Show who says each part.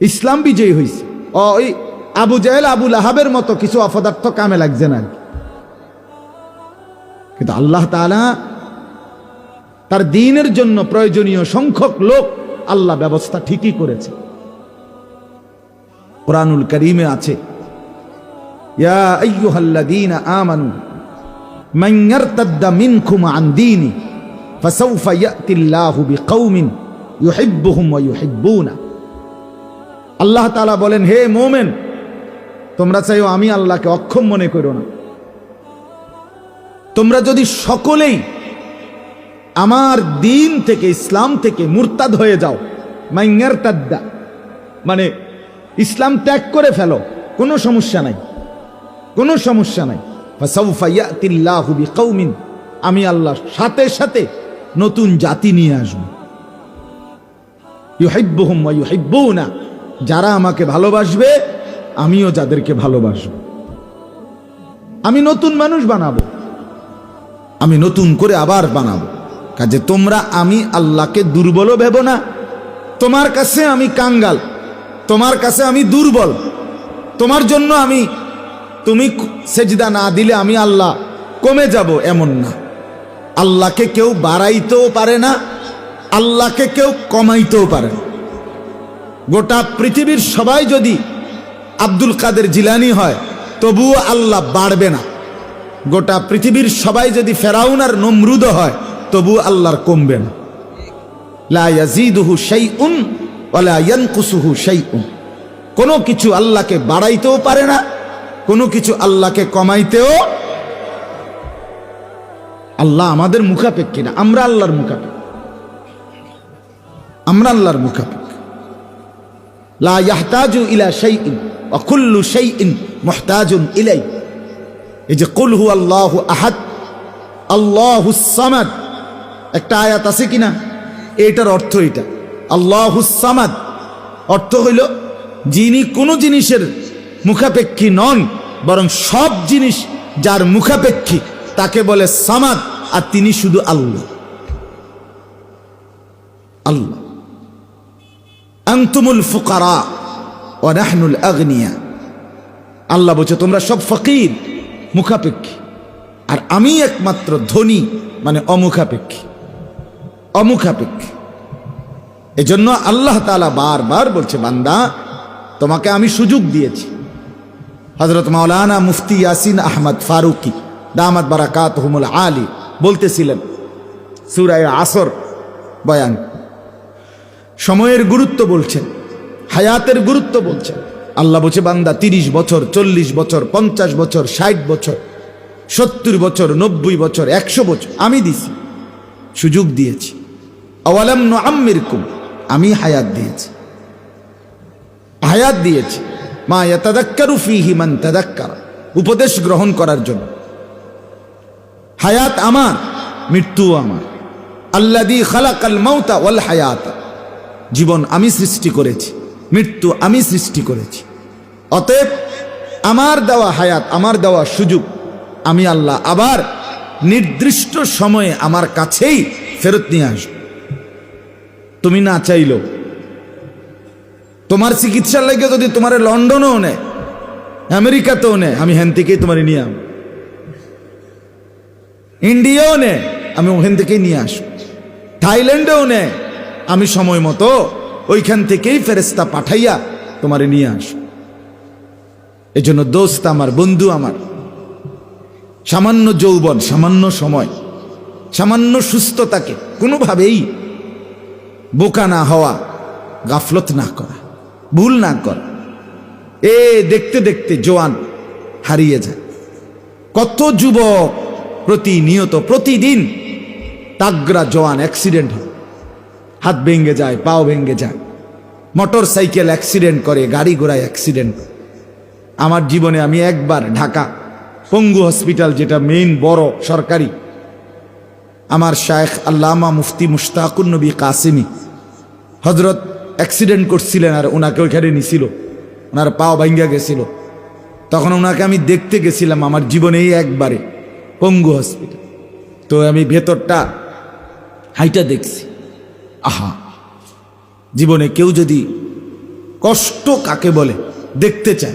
Speaker 1: ইসলাম বিজয়ী হয়েছে ওই আবু জাহেল, আবু লাহাবের মতো কিছু অপদার্থ কামে লাগছে না কিন্তু আল্লাহ তাআলা তার দিনের জন্য প্রয়োজনীয় সংখ্যক লোক আল্লাহ ব্যবস্থা ঠিকই করেছে। কোরআনুল করিমে আছে আমানু, মান আল্লাহ তালা বলেন, হে মোমেন, তোমরা চাইও আমি আল্লাহকে অক্ষম মনে করো না। তোমরা যদি সকলেই আমার দিন থেকে, ইসলাম থেকে মুরতাদ হয়ে যাও মাইঙ্গার তাদ্দা মানে ইসলাম ত্যাগ করে ফেলো, কোনো সমস্যা নাই, কোনো সমস্যা নাই। বিকাউমিন, আমি আল্লাহ সাথে সাথে নতুন জাতি নিয়ে আসব। ইউহিব্বুহুম ওয়া ইউহিব্বুনা যারা আমাকে ভালোবাসবে, আমিও যাদেরকে ভালোবাসবো। আমি নতুন মানুষ বানাবো। আমি নতুন করে আবার বানাবো। কাজে তোমরা আমি আল্লাহকে দুর্বলও ভেব না। তোমার কাছে আমি কাঙ্গাল। তোমার কাছে আমি দুর্বল। তোমার জন্য আমি, তুমি সেজদা না দিলে আমি আল্লাহ কমে যাব এমন না। আল্লাহকে কেউ বাড়াইতেও পারে না। আল্লাহকে কেউ কমাইতেও পারে না। গোটা পৃথিবীর সবাই যদি আব্দুল কাদের জিলানি হয়, তবুও আল্লাহ বাড়বে না। গোটা পৃথিবীর সবাই যদি ফেরাউন আর নমরুদ হয় তবু আল্লাহর কমবে না। লা ইয়াজিদুহু শাইউন ওয়ালা ইয়ানকুসুহু শাইউন। কোনো কিছু আল্লাহকে বাড়াইতেও পারে না, কোনো কিছু আল্লাহকে কমাইতেও আল্লাহ আমাদের মুখাপেক্ষী না, আমরা আল্লাহর মুখাপেক্ষী। আমরা আল্লাহর মুখাপেক্ষী। লা ইয়াহতাজু ইলা শাইইন ওয়া কুল্লু শাইইন মুহতাজুন ইলাই এই যে আল্লাহু একটা আয়াত আছে কিনা? অর্থ এটা। অর্থ যিনি কোনো জিনিসের মুখাপেক্ষী নন, বরং সব জিনিস যার মুখাপেক্ষী, তাকে বলে সামাদ, আর তিনি শুধু আল্লাহ। আল্লাহ। আন্তুমুল ফুকারা ও নাহনুল আগনিয়া। আল্লাহ বলছে, তোমরা সব ফকির, মুখাপেক্ষী। আর আমি একমাত্র ধনী মানে অমুখাপেক্ষী। অমুখাপেক্ষী। এজন্য আল্লাহ তালা বারবার বলছে, বান্দা, তোমাকে আমি সুযোগ দিয়েছি। হজরত মাওলানা মুফতি ইয়াসিন আহমদ ফারুকি, দামাত বারাকাত হুমুল আলী বলতেছিলেন, সুরায় আসর বয়ান। সময়ের গুরুত্ব বলছেন, হায়াতের গুরুত্ব বলছেন। আল্লাহ বলছে, বান্দা, তিরিশ বছর, চল্লিশ বছর, পঞ্চাশ বছর, ষাট বছর, সত্তর বছর, নব্বই বছর, একশো বছর, আমি দিছি, সুযোগ দিয়েছি। আওয়ালাম আম্মির কুম আমি হায়াত দিয়েছি। হায়াত দিয়েছি। মা ইয়াতাদাক্কারু ফিহি মান তাদাক্কার, উপদেশ গ্রহণ করার জন্য। হায়াত আমার মৃত্যু আমার। আল্লাদি খালাকাল মাউতা ওয়াল হায়াত। জীবন আমি সৃষ্টি করেছি, মৃত্যু আমি সৃষ্টি করেছি। অতএব আমার দেওয়া হায়াত, আমার দেওয়া সুযোগ, আমি আল্লাহ আবার নির্দিষ্ট সময়ে আমার কাছেই ফেরত নিয়ে আসব। তুমি না চাইলো তোমার চিকিৎসার লাগে যদি তোমার লন্ডনেও নেয়, আমেরিকাতেও নেয়, আমি হ্যান থেকেই তোমার নিয়ে আম ইন্ডিয়াও নেয়, আমি ওখান থেকেই নিয়ে আসব। থাইল্যান্ডেও নেয় আমি সময় মতো ওইখান থেকেই ফেরেস্তা পাঠাইয়া তোমারে নিয়ে আসব। এই জন্য দোস্ত আমার, বন্ধু আমার, সামান্য যৌবন, সামান্য সময়, সামান্য সুস্থতাকে কোনোভাবেই বোকা না হওয়া, গাফলত না করা, ভুল না করা। এ দেখতে দেখতে জোয়ান হারিয়ে যায়। কত যুবক প্রতিনিয়ত, প্রতিদিন তাগরা জওয়ান অ্যাক্সিডেন্ট হয়। হাত ভেঙে যায়, পাও ভেঙে যায়। মোটর সাইকেল অ্যাক্সিডেন্ট করে, গাড়ি ঘোড়ায় অ্যাক্সিডেন্ট আমার জীবনে আমি একবার ঢাকা পঙ্গু হসপিটাল যেটা মেইন বড় সরকারি, আমার শায়েখ আল্লামা মুফতি মুশতাকুর নবী কাসিমি হজরত অ্যাক্সিডেন্ট করছিলেন আর ওনাকে ওইখানে নিছিল। ওনার পাও ভাঙ্গা গেছিল। তখন ওনাকে আমি দেখতে গেছিলাম আমার জীবনেই একবারে পঙ্গু হসপিটাল তো আমি ভেতরটা হাইটা দেখছি। আহা। জীবনে কেউ যদি কষ্ট কাকে বলে দেখতে চায়